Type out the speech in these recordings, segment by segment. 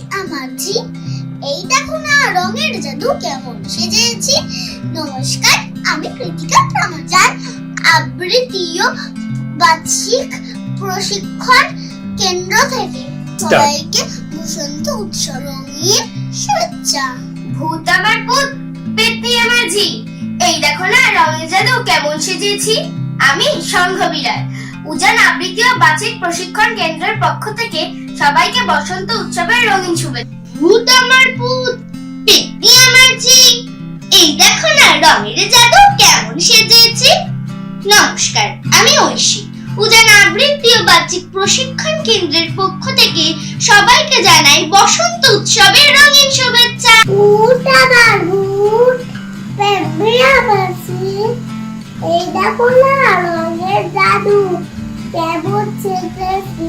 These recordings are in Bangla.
পেতনি আমাজি এই দেখো না রঙের জাদু কেমন সেজেছি। নমস্কার আমি কৃতিকা প্রামাজার আবৃত্তীয় বার্ষিক প্রশিক্ষণ কেন্দ্র থেকে সবাইকে বসন্ত উৎসব শুভেচ্ছা। ভূত আমার ভূত পেতনি আমার ঝি এই দেখো না রঙের জাদু কেমন সেজেছি। আমি সংঘ বিরাট উজান আবৃত্তি ও বাচিক প্রশিক্ষণ কেন্দ্রের পক্ষ থেকে সবাইকে বসন্ত উৎসবের রঙিন ভূত আমার পেতনি আমার জি এই দেখো না, রঙের জাদু কেমন সেজেছি। নমস্কার, আমি ঐশী। উজান আবৃত্তি ও প্রশিক্ষণ কেন্দ্রের পক্ষ থেকে সবাইকে জানাই বসন্ত উৎসবের রঙিন শুভেচ্ছা। ভূত আমার পেতনি আমার জি এই দেখো না, রঙের জাদু কেমন সেজেছি।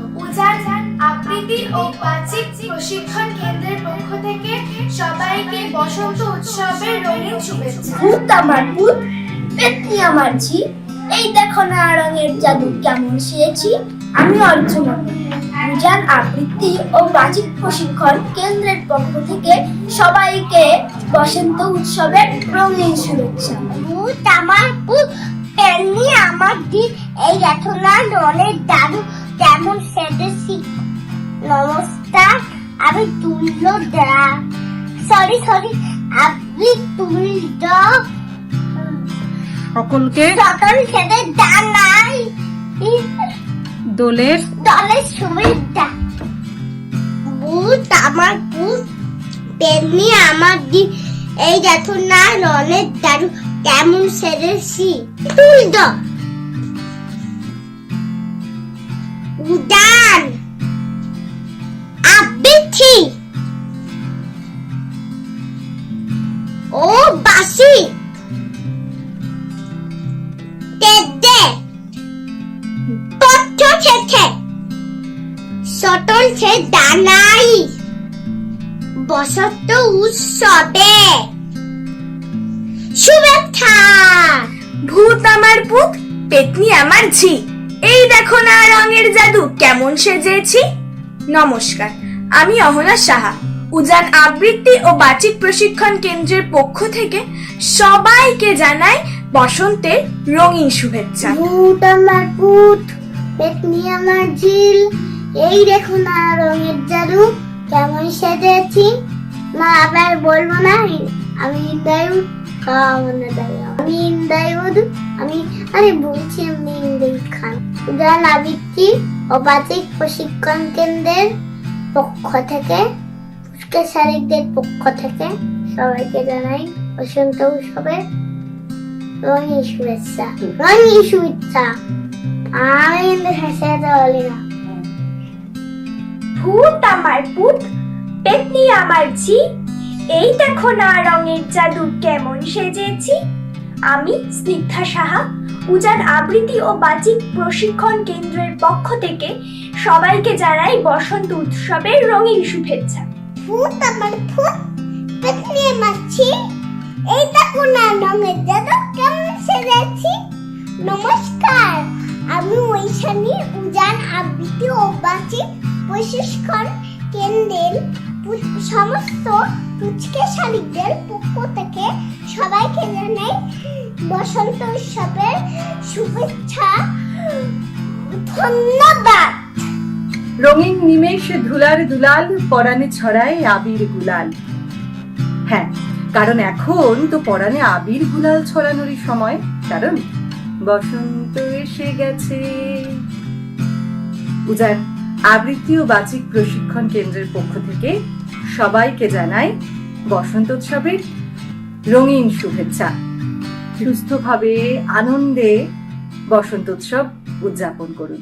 আবৃত্তি ও বাচিক প্রশিক্ষণ কেন্দ্রের পক্ষ থেকে সবাইকে বসন্ত উৎসবের রঙিন শুভেচ্ছা। ভূত আমার ভূত পেতনি আমার ঝি এই দেখো না রঙের জাদু কেমন সেয়েছি আমি অর্জুন। উজান আবৃত্তি ও বাচিক প্রশিক্ষণ কেন্দ্রের পক্ষ থেকে সবাইকে বসন্ত উৎসবের রঙিন শুভেচ্ছা। ভূত আমার ভূত পেতনি আমার ঝি এই দেখো না রঙের জাদু কেমন সেজেছি নমস্কার আমি তুল্য দা সরি সরি আপনি তুল্য। সকলকে সকাল খেতে দান নাই। দোলের দলের শুভেচ্ছা ভূত আমার ভূত। তেমনি আমার দি এই দেখো না রনের দারু। কেমন সেরেছি তুই দ উদান। আবৃত্তি। ও বাসি। তেদে তথ্য থেকে সটলছে দানাই। বসন্ত উৎসবে। শুভেচ্ছা। ভূত আমার ভূত পেতনি আমার ঝি এই দেখো না রঙের জাদু, কেমন সেজেছি? নমস্কার, আমি অহনা সাহা, উজান আবৃত্তি ও বাচিক প্রশিক্ষণ কেন্দ্রের পক্ষ থেকে সবাইকে জানাই বসন্তের রঙিন শুভেচ্ছা। ভূত আমার ভূত, পেতনি আমার ঝিল, এই দেখো না রঙের জাদু, কেমন সেজেছি? মা, আবার বলব না, আমি ইন্দায়ু খাওয়ানো আমি ইন্দায়ুদ আমি, আরে বলছি আমি ইন্দায়ুদ খান। উদাহরণ, আবৃত্তি ও বাচিক প্রশিক্ষণ কেন্দ্রের পক্ষ থেকে পুষ্কের শারীরদের পক্ষ থেকে সবাইকে জানাই বসন্ত উৎসবের রঙিন শুভেচ্ছা। রঙিন শুভেচ্ছা। আমি কিন্তু শেষে বলি না। ভূত আমার ভূত, পেতনি আমার ঝি। এই দেখো না রঙের জাদু কেমন সেজেছি। আমি স্নিগ্ধা সাহা উজান আবৃত্তি ও বাচিক প্রশিক্ষণ কেন্দ্রের পক্ষ থেকে সবাইকে জানাই বসন্ত উৎসবের রঙিন শুভেচ্ছা। ভূত আমার ভূত পেতনি মাছি। এই দেখো না রঙের জাদু, কেমন সেজেছি। নমস্কার, আমি ঐশানী উজান আবৃত্তি ও বাচিক প্রশিক্ষণ কেন্দ্রের সমস্ত পুচকে শালিকদের পক্ষ থেকে সবাইকে জানাই বসন্ত উৎসবের শুভেচ্ছা। ধন্যবাদ। রঙিন নিমেষ ধুলার দুলাল পরাণে ছড়ায় আবির গুলাল। হ্যাঁ কারণ এখন তো পরাণে আবির গুলাল ছড়ানোরই সময়। কারণ বসন্ত এসে গেছে। উজান আবৃত্তি ও বাচিক প্রশিক্ষণ কেন্দ্রের পক্ষ থেকে সবাইকে জানাই বসন্ত উৎসবের রঙিন শুভেচ্ছা। সুস্থভাবে আনন্দে বসন্ত উৎসব উদযাপন করুন।